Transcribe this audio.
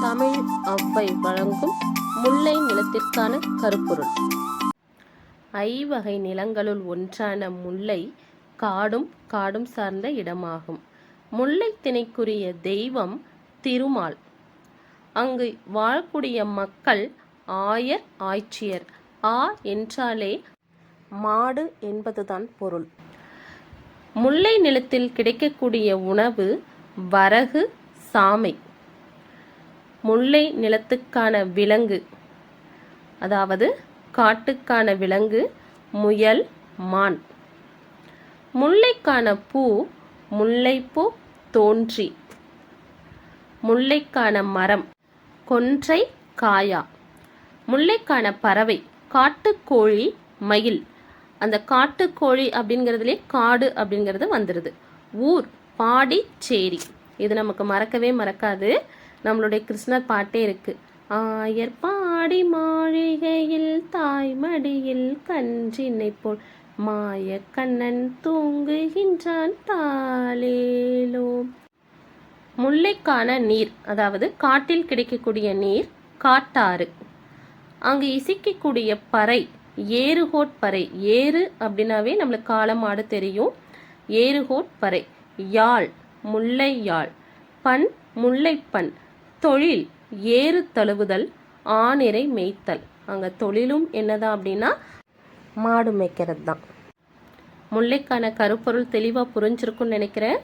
தமிழ் அவ்வை வழங்கும் முல்லை நிலத்திற்கான கருப்பொருள். ஐவகை நிலங்களுள் ஒன்றான முல்லை காடும் காடும் சார்ந்த இடமாகும். முல்லை திணைக்குரிய தெய்வம் திருமால். அங்கு வாழக்கூடிய மக்கள் ஆயர் ஆய்ச்சியர். ஆ என்றாலே மாடு என்பதுதான் பொருள். முல்லை நிலத்தில் கிடைக்கக்கூடிய உணவு வரகு சாமை. முல்லை நிலத்துக்கான விலங்கு. அதாவது காட்டுக்கான விலங்கு முயல் மான். முல்லைக்கான பூ முல்லைப்பூ தோன்றி. முல்லைக்கான மரம் கொன்றை காயா. முல்லைக்கான பறவை காட்டுக்கோழி மயில். அந்த காட்டுக்கோழி அப்படிங்கிறதுலே காடு அப்படிங்கிறது வந்துடுது ஊர் பாடி சேரி. இது நமக்கு மறக்கவே மறக்காது. நம்மளுடைய கிருஷ்ணர் பாட்டே இருக்கு. ஆயர் பாடி மாளிகையில் தாய்மடியில் கன்றினை போல் மாய கண்ணன் தூங்குகின்றான் தாளேலோ. முல்லைக்கான நீர் அதாவது காட்டில் கிடைக்கக்கூடிய நீர் காட்டாறு. அங்கு இசிக்கக்கூடிய பறை ஏறுகோட் பறை. ஏறு அப்படின்னாவே நம்மளுக்கு காலமாடு தெரியும். ஏறுகோட் பறை. யாழ் முல்லையாழ் பண் முல்லைப்பண். தொழில் ஏறு தழுவுதல் ஆணிரை மேய்த்தல். அங்கே தொழிலும் என்னதான் அப்படின்னா மாடு மேய்க்கிறது தான் முல்லைக்கான கருப்பொருள் தெளிவாக புரிஞ்சிருக்கும்னு நினைக்கிறேன்.